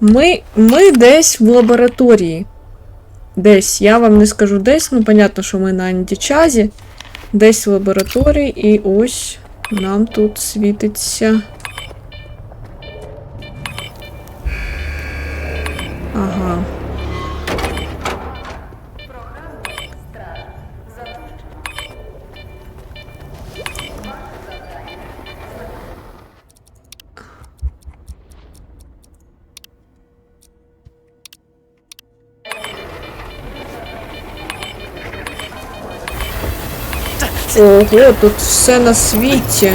Ми, ми десь в лабораторії. Десь. Я вам не скажу десь, ну, понятно, що ми на античазі. Десь в лабораторії, і ось нам тут світиться. Ага. Ого, тут все на світі.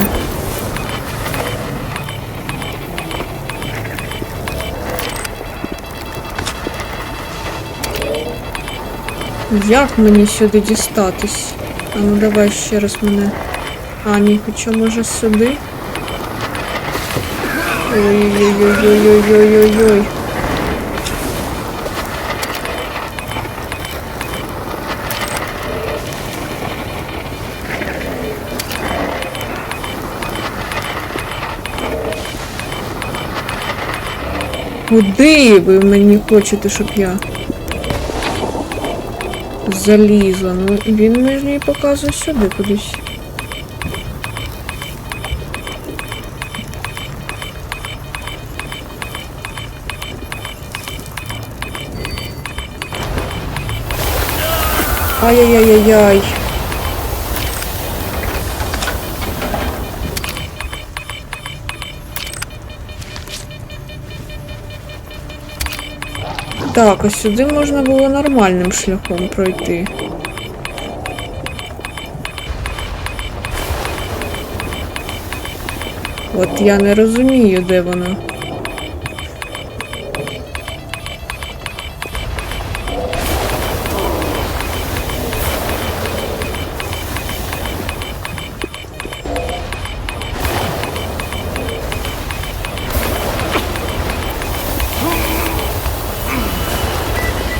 Як мені сюди дістатись? А ну давай ще раз мене. А, ні, хоча може сюди. Ой-ой-ой-ой-ой-ой-ой. Куди ви мені хочете, щоб я залізла? Ну він мені показує сюди кудись. Ай-яй-яй-яй-яй. Так, а сюди можна було нормальним шляхом пройти. От я не розумію, де вона.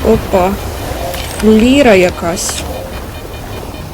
Опа. Ліра якась.